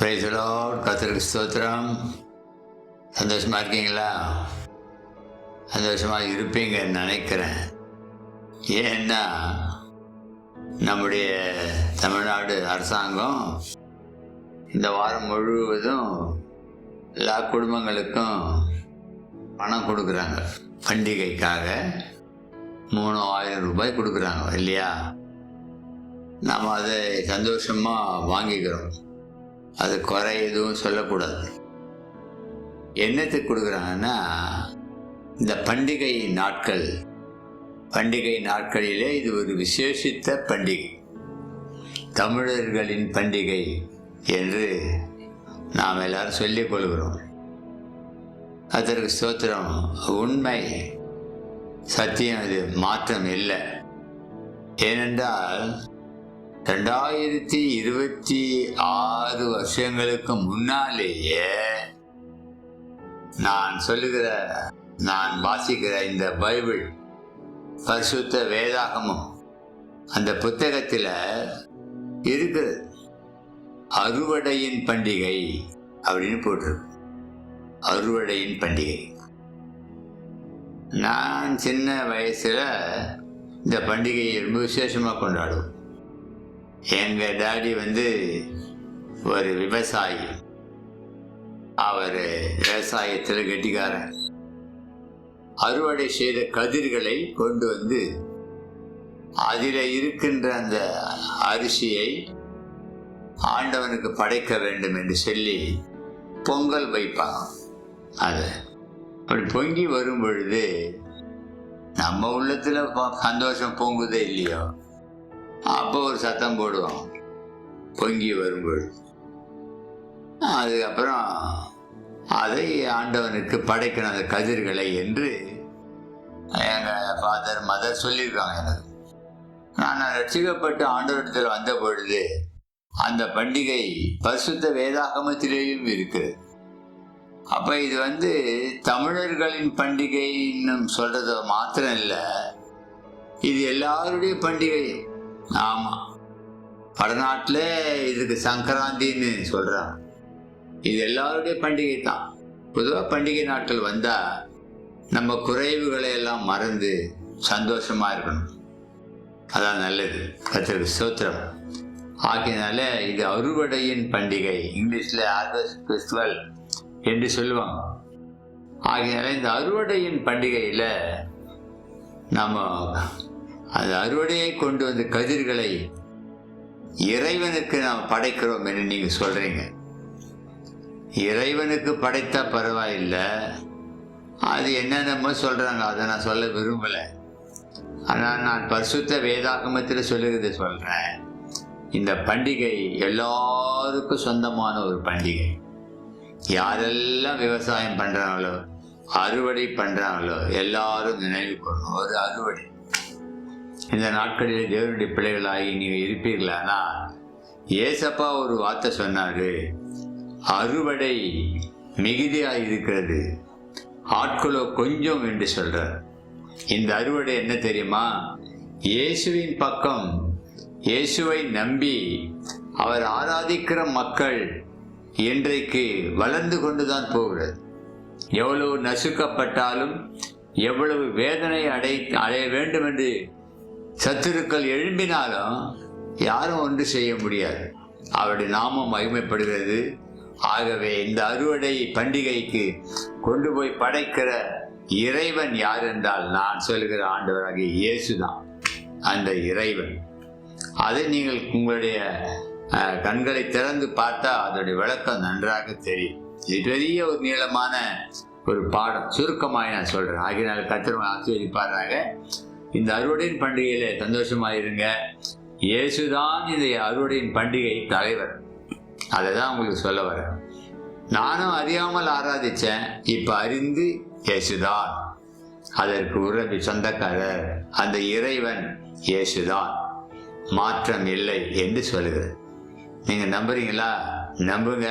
பிரைசலோ கத்திரிக்கு ஸ்தோத்திரம். சந்தோஷமாக இருக்கீங்களா? சந்தோஷமாக இருப்பீங்கன்னு நினைக்கிறேன். ஏன்னா நம்முடைய தமிழ்நாடு அரசாங்கம் இந்த வாரம் முழுவதும் எல்லா குடும்பங்களுக்கும் பணம் கொடுக்குறாங்க. பண்டிகைக்காக மூணு ஆயிரம் ரூபாய் கொடுக்குறாங்க இல்லையா? நாம் அதை சந்தோஷமாக வாங்கிக்கிறோம். அது குறை எதுவும் சொல்லக்கூடாது. என்னத்துக்கு கொடுக்குறாங்கன்னா இந்த பண்டிகை நாட்கள் பண்டிகை நாட்களிலே இது ஒரு விசேஷித்த பண்டிகை. தமிழர்களின் பண்டிகை என்று நாம் எல்லாரும் சொல்லிக் கொள்கிறோம். அதற்கு ஸ்தோத்திரம் உண்மை சத்தியம் இது மாற்றம் இல்லை. ஏனென்றால் ரெண்டாயிரத்தி இருபத்தி ஆறு வருஷங்களுக்கு முன்னாலேயே நான் சொல்லுகிற நான் வாசிக்கிற இந்த பைபிள் பரிசுத்த வேதாகமம் அந்த புத்தகத்தில் இருக்கிறது. அறுவடையின் பண்டிகை அப்படின்னு போட்டிருக்கு. அறுவடையின் பண்டிகை. நான் சின்ன வயசில் இந்த பண்டிகையை ரொம்ப விசேஷமாக கொண்டாடுவோம். எங்கள் டாடி வந்து ஒரு விவசாயி. அவர் விவசாயத்தில் கெட்டிக்காரன் அறுவடை செய்த கதிர்களை கொண்டு வந்து அதில் இருக்கின்ற அந்த அரிசியை ஆண்டவனுக்கு படைக்க வேண்டும் என்று சொல்லி பொங்கல் வைப்பாங்க அதை அப்படி பொங்கி வரும் பொழுது நம்ம உள்ளத்தில் சந்தோஷம் பொங்குதே இல்லையோ? அப்போ ஒரு சத்தம் போடுவோம் பொங்கி வரும்பொழுது. அதுக்கப்புறம் அதை ஆண்டவனுக்கு படைக்கணும் அந்த கதிர்களை என்று எங்கள் ஃபாதர் மதர் சொல்லியிருக்காங்க எனக்கு. நான் ரட்சிக்கப்பட்டு ஆண்டவரிடத்தில் வந்த பொழுது அந்த பண்டிகை பரிசுத்த வேதாகமத்திலேயும் இருக்குது அப்போ இது வந்து தமிழர்களின் பண்டிகைன்னு சொல்கிறது மாத்திரம் இல்லை. இது எல்லாருடைய பண்டிகை ஆமாம் வடநாட்டில் இதுக்கு சங்கராந்தின்னு சொல்கிறாங்க இது எல்லாருடைய பண்டிகை தான் பொதுவாக பண்டிகை நாட்கள் வந்தால் நம்ம குறைவுகளை எல்லாம் மறந்து சந்தோஷமாக இருக்கணும். அதான் நல்லது. கத்திரிக்கு சூத்திரம் ஆகியனால இது அறுவடையின் பண்டிகை. இங்கிலீஷில் ஹார்வெஸ்ட் ஃபெஸ்டிவல் என்று சொல்லுவாங்க. ஆகினால இந்த அறுவடையின் பண்டிகையில் நம்ம அந்த அறுவடையை கொண்டு வந்த கதிர்களை இறைவனுக்கு நாம் படைக்கிறோம் என்று நீங்கள் சொல்கிறீங்க இறைவனுக்கு படைத்தா பரவாயில்லை. அது என்னென்னமோ சொல்கிறாங்க அதை நான் சொல்ல விரும்பலை. ஆனால் நான் பரிசுத்த வேதாகமத்தில் சொல்லுகிறத சொல்கிறேன் இந்த பண்டிகை எல்லாருக்கும் சொந்தமான ஒரு பண்டிகை. யாரெல்லாம் விவசாயம் பண்ணுறாங்களோ அறுவடை பண்ணுறாங்களோ எல்லாரும் நினைவு கொள்ளணும் ஒரு அறுவடை. இந்த நாட்களில் தேவனுடைய பிள்ளைகளாகி நீங்கள் இருப்பீர்களானா? ஏசப்பா ஒரு வார்த்தை சொன்னார். அறுவடை மிகுதியாக இருக்கிறது. ஆட்களோ கொஞ்சம் என்று சொல்கிறார் இந்த அறுவடை என்ன தெரியுமா? இயேசுவின் பக்கம் இயேசுவை நம்பி அவர் ஆராதிக்கிற மக்கள் இன்றைக்கு வளர்ந்து கொண்டுதான் போகிறது. எவ்வளவு நசுக்கப்பட்டாலும் எவ்வளவு வேதனை அடை அடைய வேண்டும் என்று சத்துருக்கள் எழும்பினாலும் யாரும் ஒன்று செய்ய முடியாது. அவருடைய நாமம் மகிமைப்படுகிறது. ஆகவே இந்த அறுவடை பண்டிகைக்கு கொண்டு போய் படைக்கிற இறைவன் யார் என்றால் நான் சொல்கிற ஆண்டவராகிய இயேசுதான் அந்த இறைவன். அதை நீங்கள் உங்களுடைய கண்களை திறந்து பார்த்தா அதனுடைய விளக்கம் நன்றாக தெரியும். இது பெரிய ஒரு நீளமான ஒரு பாடம். சுருக்கமாக நான் சொல்கிறேன் ஆகினால் கத்திரவன் ஆசீர்வதிப்பாராக. இந்த அறுவடையின் பண்டிகையில் சந்தோஷமாயிருங்க. இயேசுதான் இந்த அறுவடையின் பண்டிகை தலைவர். அதை தான் உங்களுக்கு சொல்ல வரேன். நானும் அறியாமல் ஆராதித்தேன் இப்போ அறிந்து இயேசுதான். அதற்கு உறவி சொந்தக்காரர் அந்த இறைவன் இயேசுதான். மாற்றம் இல்லை என்று சொல்லுகிறது. நீங்கள் நம்புறீங்களா? நம்புங்க.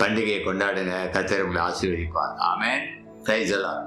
பண்டிகையை கொண்டாடுங்க. கத்திர உங்களை ஆசீர்வதிப்பார். ஆமே தைசலாம்